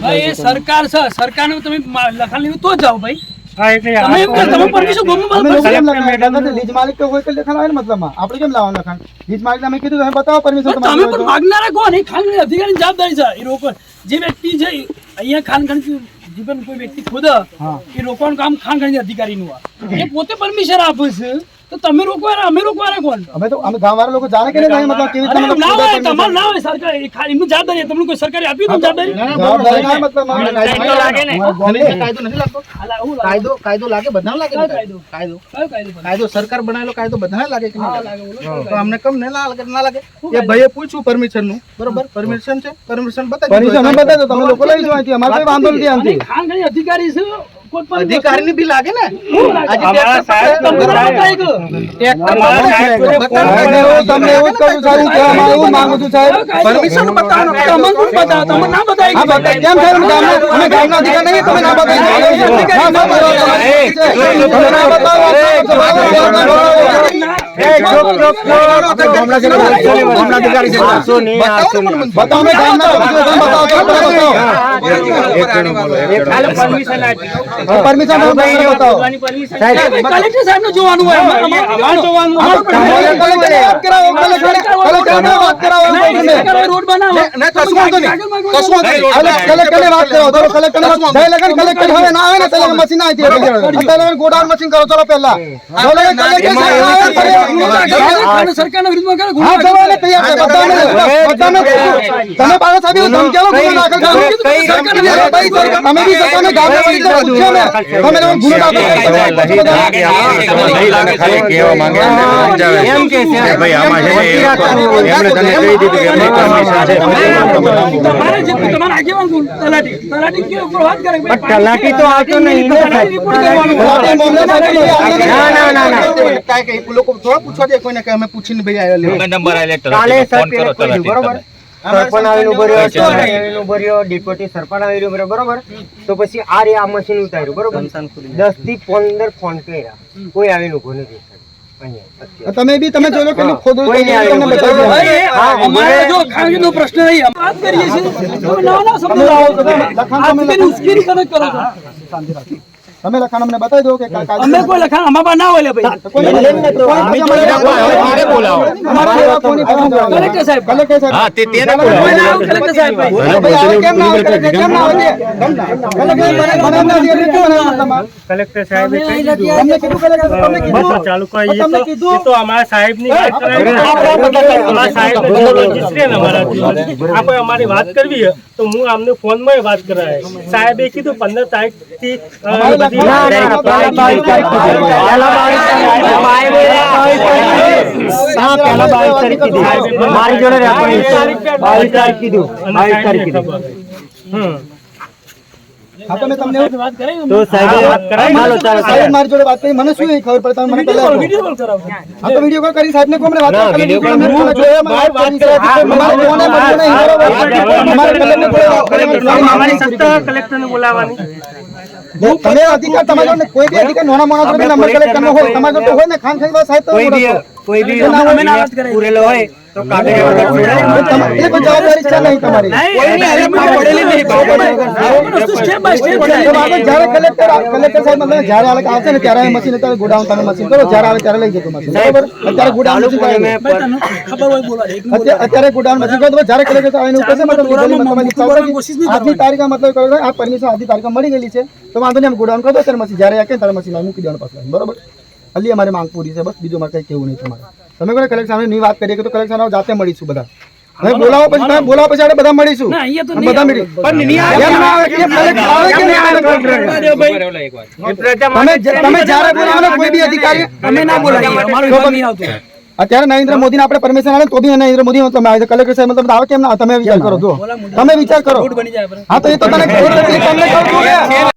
ભાઈ એ સરકાર છે. સરકારને તમે લખાણ લીધું તો જ જાઓ ભાઈ. ને જે વ્યક્તિ છે અહીંયા ખાનગી જીવન કોઈ વ્યક્તિ ખુદ હા. એ રોકવાનું કામ ખાનગી અધિકારીનું આ. એ પોતે પરમિશન આપે છે. તો તમે રોકવાના અમે રોકવાના કોણ? અમે તો અમે ગામવાળા લોકો જાણે કે નહીં મતલબ કેવી રીતે ના હોય તમાર ના હોય સરકાર એ ખા- એમની જવાબદારી તમને કોઈ સરકારે આપી તમને જવાબદારી? ના મતલબ કાયદો લાગે ને. કાયદો નથી લાગતો. કાયદો કાયદો લાગે બધા લાગે કાયદો? કાયદો? કાયદો. કાયદો સરકાર બનાવેલો કાયદો બધા લાગે કે લાગે? કયો તો અમને કમ ને લાગે ના લાગે? એ ભાઈએ પૂછ્યું પરમિશનનું બરોબર. પરમિશન છે? પરમિશન બતાવી પરમિશન બતાવી દો તમે લોકો લઈ અહીંથી. અમારે કોઈ વાંધો નથી અને ખાન અધિકારી છે. અધિકારીની બી લાગે ને તમને બતાવી બતાવે. એવું કહું છું સાહેબ કે અમારે એવું માંગુ છું સાહેબ? પરમિશન બતાવવાનો તમને શું બતાવો? તમને ના બતાવી કેમ સાહેબ ગામના અમે ગામના અધિકાર નહીં તમે બતાવી ના બતાવો. તમે ના બતાવો પરમિશન બતાવો. કલેક્ટર જોવાનું રોડ બનાવો. વાત કરો કલેક્ટર હવે ના આવે ને મશીન આવી ગોડાઉન મશીન કરો ચલો પહેલા. જો તો સરકારના વિરુદ્ધમાં કરે ગુનો દાખલ તૈયાર છે. બધાને બધાને તમે પાછા સાહેબ એવું ધમકીઓ ગુનો દાખલ કરો તમે બી સરકારને ગામના વડીલને પૂછ્યો ને. તમે લોકો ગુનો દાખલ એમ કે ભાઈ આમાં છે એમણે તને કહી દીધું કે એમની પરમિશન છે તમારે જેટલું તમારા આગેવાન તલાટી. તલાટી કે ઉપર વાત કરે ભાઈ. તલાટી તો આવતો નહીં ને ના ના ના ના. કઈ લોકો થોડા પૂછવા દે કોઈને કે અમે પૂછીને ભાઈ આવેલા નંબર કાલે સરપંચને કહ્યું, બરોબર? સરપંચ આવીને ઊભો રહ્યો સરપંચ આવીને ઊભો રહ્યો ડિપ્યુટી સરપંચ આવીને ઊભો રહ્યો, બરોબર તો પછી આ રે આ મશીન ઉતાર્યું બરોબર? દસથી પંદર ફોન કર્યા. કોઈ આવીને ઊભો નથી તમે બી તમે જોયો કેટલું ખોદું અમારે જો ખાનગીનો પ્રશ્ન નહીં વાત કરીએ છીએ. તમે ના નવા શબ્દો લાવો તમે. લખાણ તમે આજથી ઉશ્કેરી કરે કરો છો તમે લખાણ અમને બતાવી દો કે અમે કોઈ લખાણ અમારા પાસે ના હોય ભાઈ. કોઈ અમારે એ. એ વાત કરાવી તો હું આમને ફોનમાં વાત કરાય સાહેબે કીધું પંદર તારીખથી બધી મારી જોડે બાવીસ તારીખ કીધું. બાવીસ તારીખ કીધું. હમ. હા તો મેં તમને વાત કરી તો સાહેબે ચાલો ચાલો. સાહેબ મારી જોડે વાત કરી મને શું ખબર પડે? મને પહેલા કહો. કોલ કરાવો. હા તો વીડિયો કોલ કરી સાહેબ ને કોમને વાત કરી video call મેં જોયા, મારે વાત કરી છે. કોને મળ્યું નહીં, બરોબર? અમારે કલેક્ટરને જોડે અમારી અમારી માગણી સત્તા બોલાવવાની. તમે અધિકાર તમારો કોઈ બી અધિકાર નાના માણસ જોડે નંબર કલેક્ટર નો હોય તમારો જોડે હોય ને ખાન સાહેબ તો કોઈ બી બી. પૂરેલો હોય. તો કાગળ એ જવાબદારી છે નહીં તમારી સ્ટેપ બાય સ્ટેપ જ્યારે કલેક્ટર કલેક્ટર સાહેબ મતલબ જ્યારે આ આવશે ને ત્યારે મશીન અત્યારે ગોડાઉન તમે મશીન કરો જ્યારે આવે ત્યારે લઈ જતો મશીન બરોબર? અત્યારે ગોડાઉન મશીન ખબર હોય બોલા અત્યારે અત્યારે ગોડાઉન મશીન કરો તો જ્યારે કલેક્ટર આવે મતલબ આજની તારીખ મતલબ કરો આ પરમિશન આજની તારીખ મળી ગયેલી છે. તો વાંધો નહીં ગોડાઉન કરો ત્યારે મશીન જ્યારે આકે ત્યારે મશીન મૂકી દેવાનું પાછું. બરોબર? અલી અમારે માંગ પૂરી છે બસ. બીજું મારે કંઈ કેવું નહીં તમારે. તમે કોને કલેક્ટર સામે વાત કરીએ કે તો કલેક્ટર સામે જાતે મળીશું બધા. હવે બોલાવો પછી તમે બોલાવો પછી આપણે બધા મળીશું. ના અહીંયા તો નહીં બધા મળી પણ નહીં આવે. કે કલેક્ટર આવે. કે નહીં આવે? તમે તમે જ્યારે બોલાવો કોઈ બી અધિકારી અમે ના બોલાવીએ. અમારું વિભાગ નહીં આવતું. અત્યારે નરેન્દ્ર મોદી આપણે પરમિશન આવે તો બી નરેન્દ્ર મોદી તમે આવે કલેક્ટર સાહેબ મતલબ આવે કેમ ના? તમે વિચાર કરો જો તમે વિચાર કરો. બની જાય આપણે. હા તો એ તો તને તમને કહું છું ને